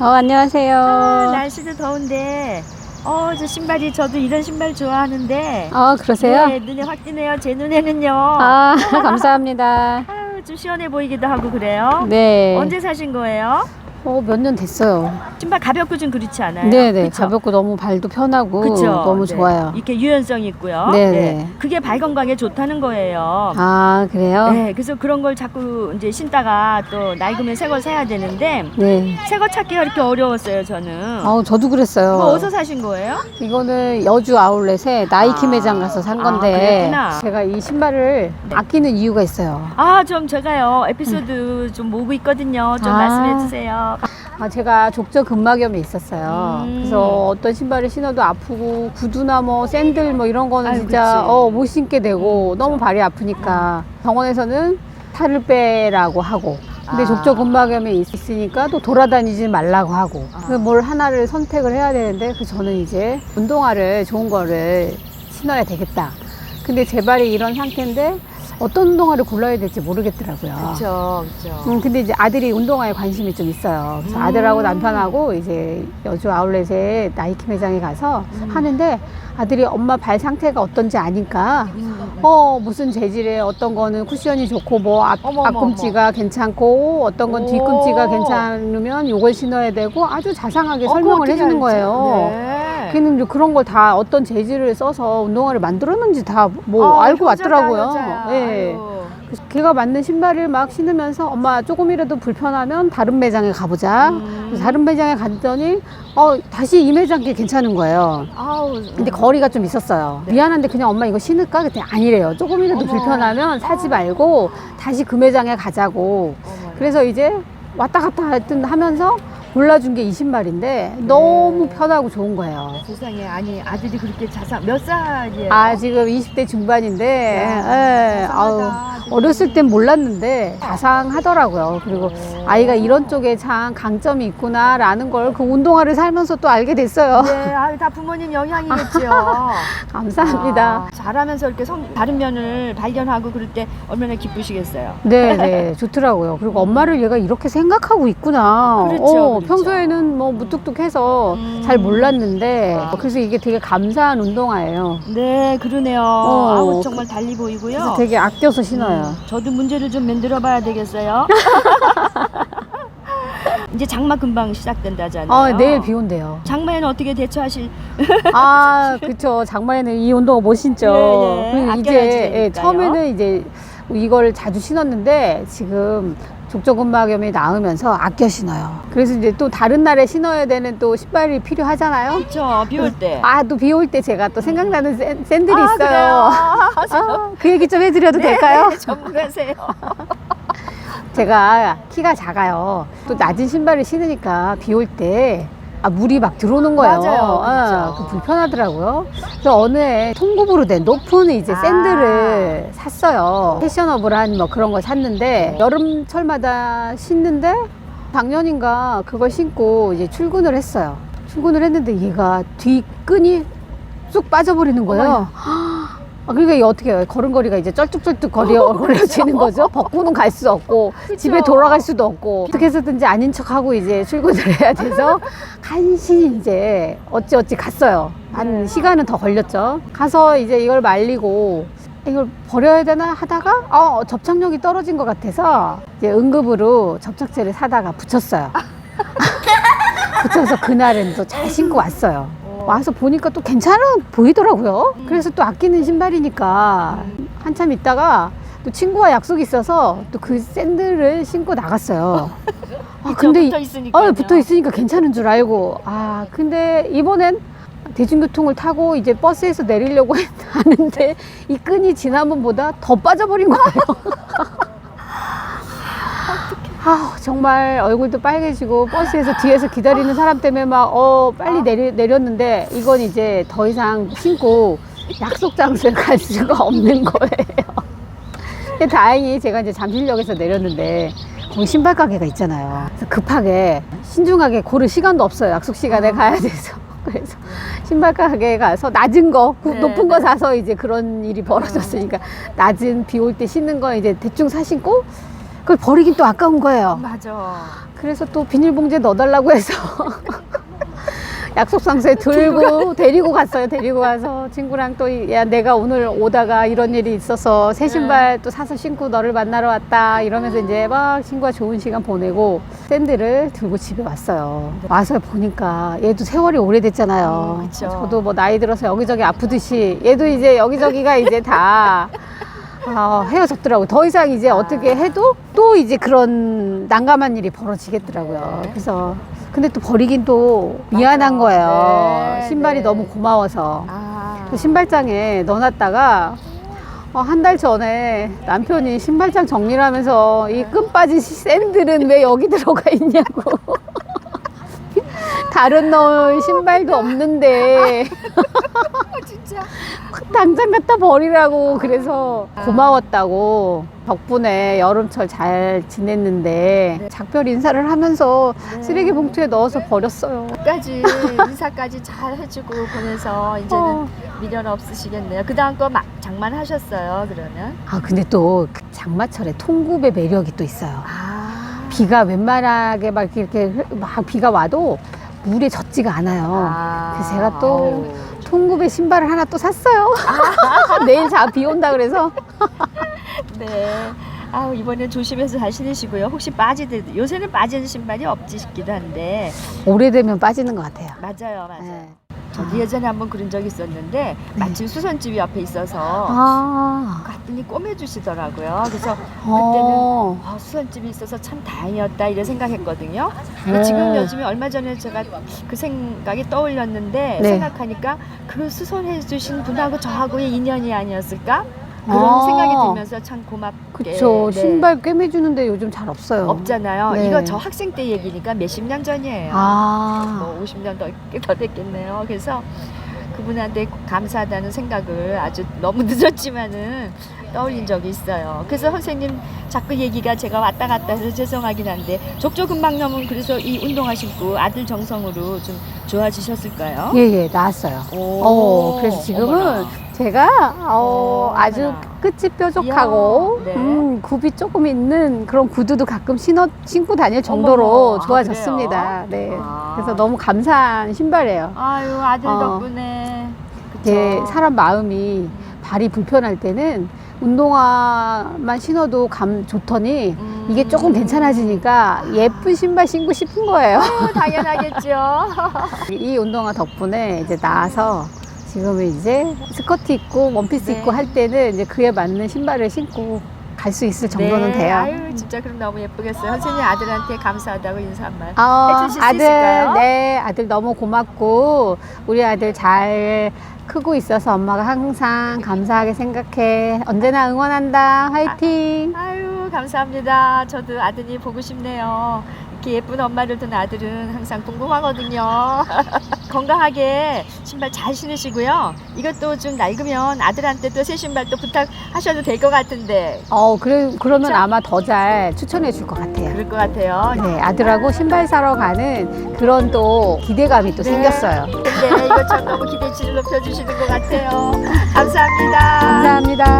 어, 안녕하세요. 아, 날씨도 더운데 어, 저 신발이 저도 이런 신발 좋아하는데 어, 그러세요? 네, 눈에 확 띄네요. 제 눈에는요. 아, 감사합니다. 아유, 좀 시원해 보이기도 하고 그래요. 네. 언제 사신 거예요? 어, 몇 년 됐어요. 신발 가볍고 좀 그렇지 않아요? 네네. 그쵸? 가볍고 너무 발도 편하고 그쵸? 너무 네. 좋아요. 이렇게 유연성 있고요. 네네. 그게 발 건강에 좋다는 거예요. 아, 그래요? 네, 그래서 그런 걸 자꾸 이제 신다가 또 들면 새 걸 사야 되는데 네. 새 거 찾기가 그렇게 어려웠어요, 저는. 어, 저도 그랬어요. 이거 어디서 사신 거예요? 이거는 여주 아울렛에 나이키 아. 매장 가서 산 아, 건데 그랬구나. 제가 이 신발을 네. 아끼는 이유가 있어요. 아, 좀 제가요 에피소드 좀 모으고 있거든요. 좀 아. 말씀해 주세요. 아, 제가 족저 근막염이 있었어요. 음. 그래서 어떤 신발을 신어도 아프고 구두나 뭐 샌들 뭐 이런 거는 아유, 진짜 그치. 어, 못 신게 되고 음, 너무. 발이 아프니까 병원에서는 살을 빼라고 하고 근데 아. 족저 근막염이 있으니까 또 돌아다니지 말라고 하고 아. 그래서 뭘 하나를 선택을 해야 되는데 그 저는 이제 운동화를 좋은 거를 신어야 되겠다. 근데 제 발이 이런 상태인데 어떤 운동화를 골라야 될지 모르겠더라고요. 그렇죠, 그렇죠. 음, 근데 이제 아들이 운동화에 관심이 좀 있어요. 그래서 음. 아들하고 남편하고 이제 여주 아울렛에 나이키 매장에 가서 음. 하는데 아들이 엄마 발 상태가 어떤지 아니까 어 무슨 재질의 어떤 거는 쿠션이 좋고 뭐 앞, 어머, 어머, 앞꿈치가 괜찮고 어떤 건 오. 뒤꿈치가 괜찮으면 요걸 신어야 되고 아주 자상하게 어, 설명을 해주는 거예요. 네. 걔는 이제 그런 걸 다 어떤 재질을 써서 운동화를 만들었는지 다뭐 아, 알고 효자다, 왔더라고요. 효자야. 예. 아유. 그래서 걔가 맞는 신발을 막 신으면서 엄마 조금이라도 불편하면 다른 매장에 가보자. 음. 그래서 다른 매장에 갔더니 어 다시 이 매장 게 괜찮은 거예요. 아우. 근데 거리가 좀 있었어요. 미안한데 그냥 엄마 이거 신을까? 그때 아니래요. 조금이라도 어머. 불편하면 사지 말고 다시 그 매장에 가자고. 어머. 그래서 이제 왔다 갔다 하여튼 하면서 골라준 게이 신발인데 너무 편하고 좋은 거예요. 세상에 아니 아들이 그렇게 자상 몇 살이에요? 아 지금 20대 중반인데 야, 예, 아우, 자상하다, 아들이. 어렸을 땐 몰랐는데 자상하더라고요. 그리고 오. 아이가 이런 쪽에 참 강점이 있구나라는 걸 그 운동화를 살면서 또 알게 됐어요. 네, 아, 다 부모님 영향이겠죠. 감사합니다. 아, 잘하면서 이렇게 성, 다른 면을 발견하고 그럴 때 얼마나 기쁘시겠어요. 네, 네, 좋더라고요. 그리고 엄마를 얘가 이렇게 생각하고 있구나. 그렇죠, 어, 그렇죠. 평소에는 뭐 무뚝뚝해서 음. 잘 몰랐는데 아. 그래서 이게 되게 감사한 운동화예요. 네, 그러네요. 어, 아우 정말 달리 보이고요. 되게 아껴서 신어요. 음, 저도 문제를 좀 만들어 봐야 되겠어요. 이제 장마 금방 시작된다잖아요. 아, 내일 비 온대요. 장마에는 어떻게 대처하실? 아, 그쵸. 장마에는 이 운동화 못 신죠. 네, 네. 그리고 아껴야지 이제 예, 되니까요. 처음에는 이제 이걸 자주 신었는데 지금 족저근막염이 나으면서 아껴 신어요. 그래서 이제 또 다른 날에 신어야 되는 또 신발이 필요하잖아요. 그렇죠. 비 올 때. 아, 또 비 올 때 제가 또 생각나는 샌, 샌들이 아, 있어요. 그래요? 아, 그 얘기 좀 해드려도 될까요? 네, 전문가세요. 제가 키가 작아요. 또 낮은 신발을 신으니까 비 올 때 아, 물이 막 들어오는 거예요. 맞아요. 아, 그렇죠. 그 불편하더라고요. 그래서 어느 해 통굽으로 된 높은 이제 아. 샌들을 샀어요. 패셔너블한 뭐 그런 걸 샀는데 여름철마다 신는데 작년인가 그걸 신고 이제 출근을 했어요. 출근을 했는데 얘가 뒤끈이 쑥 빠져버리는 거예요. 아, 그러니까 이게 어떻게 해요? 걸음걸이가 이제 쩔뚝쩔뚝 거려, 걸려지는 거죠. 벗고는 갈 수 없고, 집에 돌아갈 수도 없고, 어떻게 해서든지 아닌 척하고 이제 출근을 해야 돼서, 간신히 이제 어찌어찌 갔어요. 한 네. 시간은 더 걸렸죠. 가서 이제 이걸 말리고, 이걸 버려야 되나 하다가, 어, 접착력이 떨어진 것 같아서, 이제 응급으로 접착제를 사다가 붙였어요. 붙여서 그날은 또 잘 신고 왔어요. 와서 보니까 또 괜찮아 보이더라고요. 그래서 또 아끼는 신발이니까 한참 있다가 또 친구와 약속이 있어서 또 그 샌들을 신고 나갔어요. 아, 근데 이- 붙어 있으니까. 어, 붙어 있으니까 괜찮은 줄 알고. 아, 근데 이번엔 대중교통을 타고 이제 버스에서 내리려고 했- 하는데 이 끈이 지난번보다 더 빠져버린 거예요. 아, 정말 얼굴도 빨개지고 버스에서 뒤에서 기다리는 사람 때문에 막 어 빨리 내리, 내렸는데 이건 이제 더 이상 신고 약속 장소에 갈 수가 없는 거예요. 근데 다행히 제가 이제 잠실역에서 내렸는데 거기 신발 가게가 있잖아요. 그래서 급하게 신중하게 고를 시간도 없어요. 약속 시간에 가야 돼서. 그래서 신발 가게에 가서 낮은 거, 구- 네, 높은 거 네. 사서 이제 그런 일이 벌어졌으니까 낮은 비 올 때 신는 거 이제 대충 사 신고 그걸 버리긴 또 아까운 거예요. 맞아. 그래서 또 비닐봉지에 넣어달라고 해서 약속 장소에 들고 데리고 갔어요. 데리고 가서 친구랑 또 야 내가 오늘 오다가 이런 일이 있어서 새 신발 또 사서 신고 너를 만나러 왔다 이러면서 이제 막 친구와 좋은 시간 보내고 샌들을 들고 집에 왔어요. 와서 보니까 얘도 세월이 오래됐잖아요. 음, 그쵸. 저도 뭐 나이 들어서 여기저기 아프듯이 얘도 이제 여기저기가 이제 다 아, 헤어졌더라고요. 더 이상 이제 어떻게 해도 또 이제 그런 난감한 일이 벌어지겠더라고요. 네. 그래서 근데 또 버리긴 또 미안한 맞아요. 거예요. 네, 신발이 네. 너무 고마워서. 아. 그 신발장에 넣어놨다가 어, 한 달 전에 남편이 신발장 정리를 하면서 이 끈 빠진 샌들은 왜 여기 들어가 있냐고. 다른 넣을 신발도 없는데 진짜. 당장 갖다 버리라고 그래서 고마웠다고 덕분에 여름철 잘 지냈는데 네. 작별 인사를 하면서 네. 쓰레기 봉투에 넣어서 버렸어요. 까지 인사까지 잘 해주고 보내서 이제는 어. 미련 없으시겠네요. 그 다음 거 막 장만하셨어요. 그러면. 아 근데 또그 장마철에 통굽의 매력이 또 있어요. 아. 비가 웬만하게 막 이렇게 흐- 막 비가 와도 물에 젖지가 않아요. 아. 그래서 제가 또 아유. 통굽의 신발을 하나 또 샀어요. 내일 자 비 온다 그래서 네. 아우 이번엔 조심해서 잘 신으시고요. 혹시 빠지듯 요새는 빠지는 신발이 없지 싶기도 한데 오래되면 빠지는 것 같아요. 맞아요, 맞아요. 네. 저도 예전에 한번 그런 적이 있었는데 마침 수선집이 옆에 있어서 아, 갔더니 꼬매주시더라고요. 그래서 어. 아, 수선집이 있어서 참 다행이었다 이런 생각했거든요. 어. 근데 지금 요즘에 얼마 전에 제가 그 생각이 떠올렸는데 네. 생각하니까 그 수선해 주신 분하고 저하고의 인연이 아니었을까? 그런 아. 생각이 들면서 참 고맙게 그쵸. 네. 신발 꿰매주는데 요즘 잘 없어요. 없잖아요. 네. 이거 저 학생 때 얘기니까 몇십 년 전이에요. 아, 뭐 50년 더, 더 됐겠네요. 그래서 그분한테 감사하다는 생각을 아주 너무 늦었지만은 떠올린 적이 있어요. 그래서 선생님 자꾸 얘기가 제가 왔다 갔다 해서 죄송하긴 한데 족저근막염은 그래서 이 운동화 신고 아들 정성으로 좀 좋아지셨을까요? 예, 예, 나왔어요. 오, 어, 그래서 지금은 어머나. 제가 어, 오, 아주. 끝이 뾰족하고 이야, 네. 음, 굽이 조금 있는 그런 구두도 가끔 신어 신고 다닐 정도로 어머, 아, 좋아졌습니다. 네. 아. 그래서 너무 감사한 신발이에요. 아유 아들 어. 덕분에 그쵸? 이제 사람 마음이 발이 불편할 때는 운동화만 신어도 감 좋더니 음. 이게 조금 괜찮아지니까 예쁜 신발 신고 싶은 거예요. 아유, 당연하겠죠. 이 운동화 덕분에 이제 나와서 지금은 이제 스커트 입고 원피스 네. 입고 할 때는 이제 그에 맞는 신발을 신고 갈 수 있을 정도는 네, 돼요. 아유 진짜 그럼 너무 예쁘겠어요. 선생님 아들한테 감사하다고 인사 한 말. 어, 해주실 수 아들, 있을까요? 네, 아들 너무 고맙고 우리 아들 잘 크고 있어서 엄마가 항상 감사하게 생각해. 언제나 응원한다. 화이팅. 아유 감사합니다. 저도 아드님 보고 싶네요. 이렇게 예쁜 엄마를 둔 아들은 항상 궁금하거든요. 건강하게 신발 잘 신으시고요. 이것도 좀 낡으면 아들한테 또 새 신발 또 부탁하셔도 될 것 같은데 어, 그래, 그러면 그쵸? 아마 더 잘 추천해 줄 것 같아요. 그럴 것 같아요. 네, 아들하고 신발 사러 가는 그런 또 기대감이 또 네. 생겼어요. 근데 이것처럼 너무 기대치를 높여주시는 것 같아요. 감사합니다. 감사합니다.